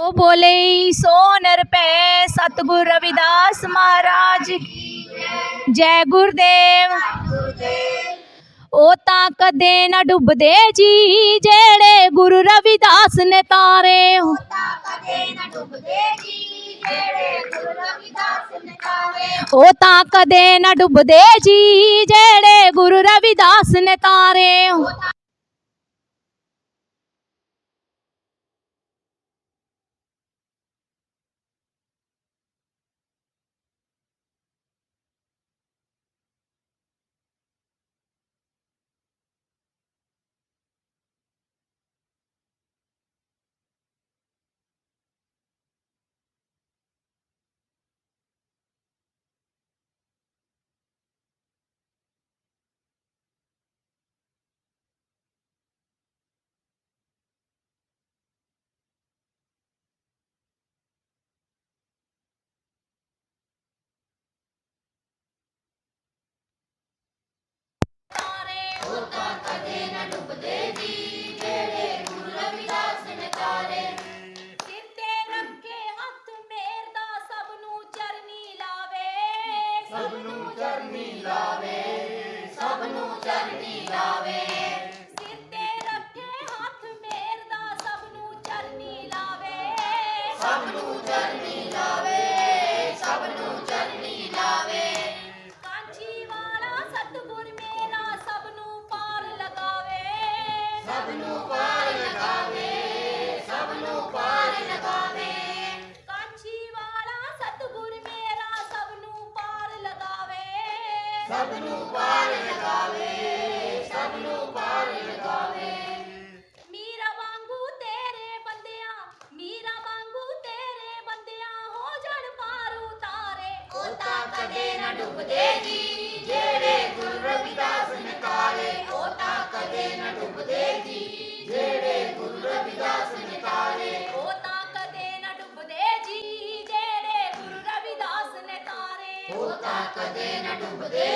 ਉਹ ਬੋਲੇ ਸੋਨ ਰੁਪਏ ਸਤਿਗੁਰ ਰਵਿਦਾਸ ਮਹਾਰਾਜ ਜੈ ਗੁਰਦੇਵ। ਉਹ ਤਾਂ ਕਦੇ ਨਾ ਡੁੱਬਦੇ ਜੀ ਜਿਹੜੇ ਗੁਰੂ ਰਵਿਦਾਸ ਨੇ ਤਾਰੇ। ਹੋ ਉਹ ਤਾਂ ਕਦੇ ਨਾ ਡੁੱਬਦੇ ਜੀ ਜਿਹੜੇ ਗੁਰੂ ਰਵਿਦਾਸ ਨੇ ਤਾਰੇ। ਹੋ ਸਭ ਨੂੰ ਚਰਨੀ ਲਾਵੇ ਸਭ ਨੂੰ ਚਰਨੀ ਲਾਵੇ। ਸਿਰ ਤੇ ਰੱਖੇ ਹੱਥ ਮੇਰਦਾ ਸਭ ਨੂੰ ਚਰਨੀ ਲਾਵੇ। ਸਭ ਨੂੰ ਚਰਨੀ ਲਾਵੇ ਸਭ ਨੂੰ ਚਰਨੀ ਲਾਵੇ। ਕਾਂਚੀ ਵਾਲਾ ਸਤਿਗੁਰ ਮੇਰਾ ਸਭ ਨੂੰ ਪਾਰ ਲਗਾਵੇ। ਸਭ ਨੂੰ ਪਾਰ ਸਭ ਨੂੰ ਪਾਰ ਲਗਾਵੇ ਸਭ ਨੂੰ ਪਾਰ ਲਗਾਵੇ ਮੀਰਾ ਵਾਂਗੂ ਤੇਰੇ ਬੰਦਿਆਂ, ਮੀਰਾ ਵਾਂਗੂ ਤੇਰੇ ਬੰਦਿਆਂ, ਹੋ ਜਣ ਪਾਰ ਉਤਾਰੇ ਉਹ ਤਾਂ ਕਦੇ ਨਾ ਡੁੱਬਦੇ ਜੀ ਜਿਹੜੇ ਗੁਰੂ ਰਵਿਦਾਸ ਨਿਕਾਲੇ ਉਹ ਤਾਂ ਕਦੇ ਨਾ ਡੁੱਬਦੇ ਜੀ ਜਿਹੜੇ ਗੁਰੂ ਰਵਿਦਾਸ ਨਿਕਾਲੇ ਉਹ ਤਾਂ ਕਦੇ ਨਾ ਡੁੱਬਦੇ ਜੀ ਜਿਹੜੇ ਗੁਰੂ ਰਵਿਦਾਸ ਨੇ ਤਾਰੇ। ਉਹ ਤਾਂ ਕਦੇ ਨਾ ਡੁੱਬਦੇ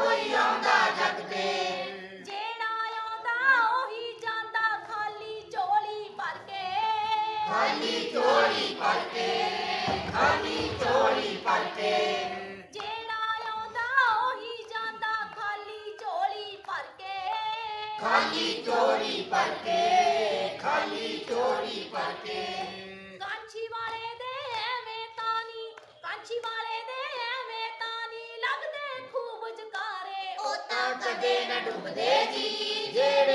ਕੋਈ ਆਉਂਦਾ ਜਗ ਤੇ। ਜਿਹੜਾ ਆਉਂਦਾ ਉਹੀ ਜਾਂਦਾ ਖਾਲੀ ਝੋਲੀ ਭਰ ਕੇ। ਖਾਲੀ ਝੋਲੀ ਭਰ ਕੇ ਖਾਲੀ ਝੋਲੀ ਭਰ ਕੇ। ਜਿਹੜਾ ਆਉਂਦਾ ਉਹੀ ਜਾਂਦਾ ਖਾਲੀ ਝੋਲੀ ਭਰ ਕੇ। ਖਾਲੀ ਝੋਲੀ ਭਰ ਕੇ ਖਾਲੀ ਝੋਲੀ ਭਰ ਕੇ। ਕਾਂਚੀ ਵਾਲੇ ਦੇ ਐਵੇਂ ਤਾਨੀ ਕਾਂਚੀ ਵਾਲੇ ਕਦੇ ਨਾ ਡੁੱਬਦੇ ਜੀ। ਜਿਹੜੇ